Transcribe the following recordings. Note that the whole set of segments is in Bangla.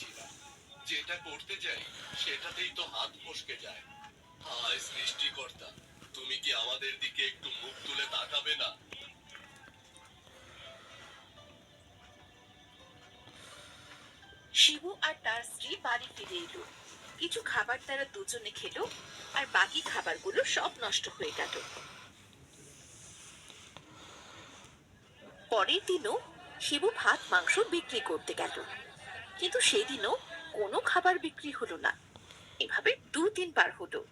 পারছি যেটা করতে যাই সেটাতেই তো হাত ফসকে যায়। হায় সৃষ্টিকর্তা, তুমি কি আমাদের দিকে একটু মুখ তুলে তাকাবে না? শিবু আর তার স্ত্রী বাড়ি ফিরে এলো। কিছু খাবার তারা দুজনে খেলো, আর বাকি খাবারগুলো সব নষ্ট হয়ে গেল। পরের দিনও শিবু ভাত, মাংস বিক্রি করতে গেল। কিন্তু সেদিনও কোনো খাবার বিক্রি হলো না। এভাবে দুদিন পার হলো।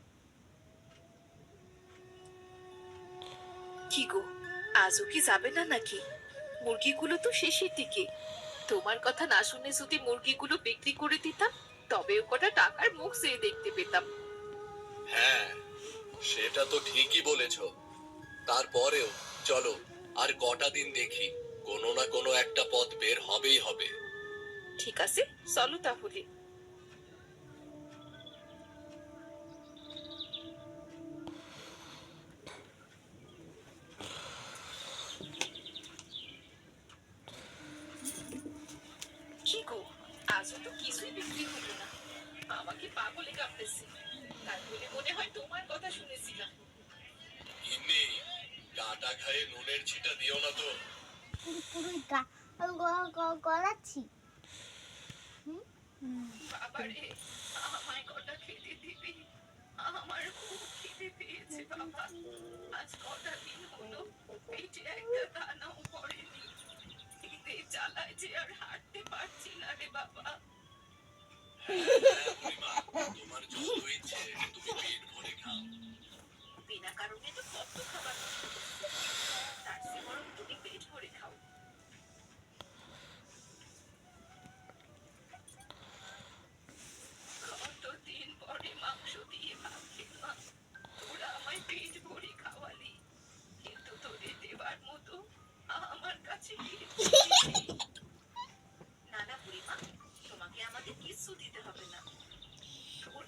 কি গো, আজও কি যাবে না নাকি? মুরগিগুলো তো শেষের দিকে। তোমার কথা না শুনে যদি মুরগিগুলো বিক্রি করে দিতাম তবেও কটা টাকার মুখ চেয়ে দেখতে পেতাম। হ্যাঁ সেটা তো ঠিকই বলেছ। তারপরেও, চলো, আর কটা দিন দেখি। কোনো না কোনো একটা পথ বের হবেই হবে। ঠিক আছে চলো তাহলে। কি গো আজও তো কিছুই বিক্রি হলো না। আমাকে পাগলে কাঁপতেছে। তাই বলে মনে হয় তোমার কথা শুনেছিলাম। ইন্নি কাটা খায়ে নুনের ছিটা দিও না তো। পুরোই গা গ- গ- গলাচ্ছি। আজ কটা দিন হলো, পেটে একটা দানাও জ্বালায় যে আর হাঁটতে পারছি না রে বাবা, তোমার যত ইচ্ছে, তুমি পেট ভরে খাও বিনা কারণে তো কত খাবার নষ্ট করছ। তার চেয়ে বরং তুমি পেট ভরে খাও কতদিন পরে মাংস দিয়ে ভাত খেলাম তোরা আমায় পেট ভরে খাওয়ালি কিন্তু তোদের দেবার মতো আমার কাছে কিচ্ছু নেই। না না বুড়িমা তোমাকে আমাদের কিচ্ছু দিতে হবে না তোরা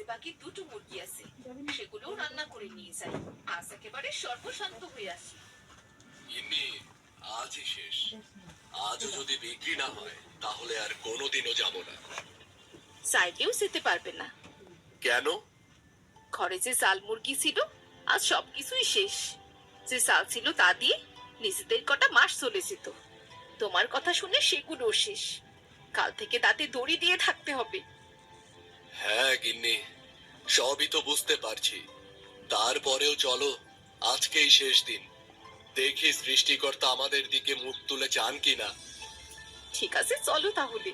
যে বাকি দুটো মুরগি আছে সেগুলো রান্না করে নিয়ে যাই। আজ একেবারে সর্বশান্ত হয়ে আসি। ইন্নি আজই শেষ। আজও যদি বিক্রি না হয় তাহলে আর কোনোদিনও যাব না। চাইলেও যেতে পারবে না। কেন? ঘরে যে চাল মুরগি ছিল আজ সবকিছুই শেষ। যে চাল ছিল তা দিয়ে নিজেদের কটা মাস চলে যেত। তোমার কথা শুনে সেগুলো শেষ। কাল থেকে তাতে দড়ি দিয়ে থাকতে হবে। হ্যাঁ গিন্নি, সবই তো বুঝতে পারছি। তারপরেও চলো, আজকেই শেষ দিন। দেখি সৃষ্টিকর্তা আমাদের দিকে মুখ তুলে চান কিনা। ঠিক আছে, চলো তাহলে।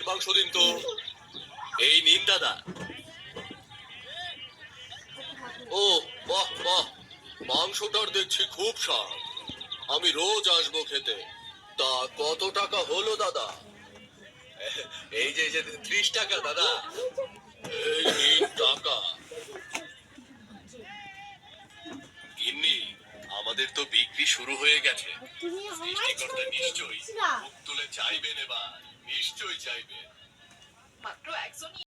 মুরগির মাংস দিন তো। এই নিন, দাদা। ও, বাহ বাহ। মাংসটার দেখছি খুব স্বাদ। আমি রোজ আসব খেতে। তা কত টাকা হলো, দাদা? এই যে যে, ত্রিশ টাকা, দাদা। এই নিন টাকা। গিন্নি, আমাদের তো বিক্রি শুরু হয়ে গেছে। সৃষ্টিকর্তা নিশ্চয়ই তুলে চাইবেন এবার। নিশ্চয়ই চাইবে। মাত্র একজনই